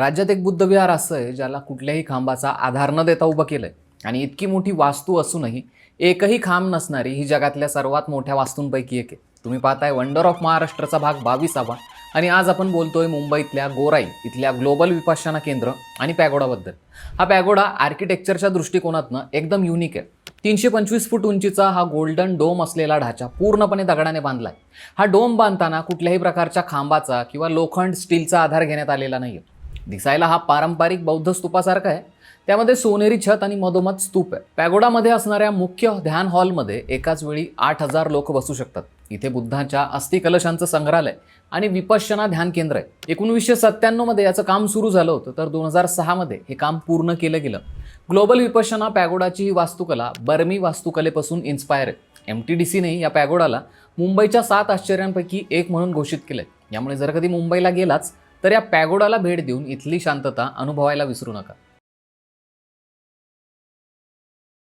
राज्यात एक बुद्धविहार असं आहे ज्याला कुठल्याही खांबाचा आधार न देता उभं केलं आहे आणि इतकी मोठी वास्तू असूनही एकही खांब नसणारी ही जगातल्या सर्वात मोठ्या वास्तूंपैकी एक आहे. तुम्ही पाहताय वंडर ऑफ महाराष्ट्राचा भाग बावीसावा. आणि आज आपण बोलतोय मुंबईतल्या गोराई इथल्या ग्लोबल विपश्यना केंद्र आणि पॅगोडाबद्दल. हा पॅगोडा आर्किटेक्चरच्या दृष्टिकोनातनं एकदम युनिक आहे. तीनशे पंचवीस फूट उंचीचा हा गोल्डन डोम असलेला ढाचा पूर्णपणे दगडाने बांधलाय. हा डोम बांधताना कुठल्याही प्रकारच्या खांबाचा किंवा लोखंड स्टीलचा आधार घेण्यात आलेला नाही दिसायला हा पारंपरिक बौद्ध स्तूपासारखा आहे. त्यामध्ये सोनेरी छत आणि मधोमध स्तूप आहे. पॅगोडामध्ये असणाऱ्या मुख्य ध्यान हॉलमध्ये एकाच वेळी आठ हजार लोक बसू शकतात. इथे बुद्धाच्या अस्थिकलशांचं संग्रहालय आणि विपश्यना ध्यान केंद्र आहे. एकोणवीसशे सत्त्याण्णवमध्ये याचं काम सुरू झालं होतं तर दोन हजार सहामध्ये हे काम पूर्ण केलं गेलं. ग्लोबल विपश्यना पॅगोडाची ही वास्तुकला बर्मी वास्तुकलेपासून इन्स्पायर आहे. एम टी डी सीने या पॅगोडाला मुंबईच्या सात आश्चर्यांपैकी एक म्हणून घोषित केलं आहे यामुळे जर कधी मुंबईला गेलाच तर या पॅगोडाला भेट देऊन इथली शांतता अनुभवायला विसरू नका.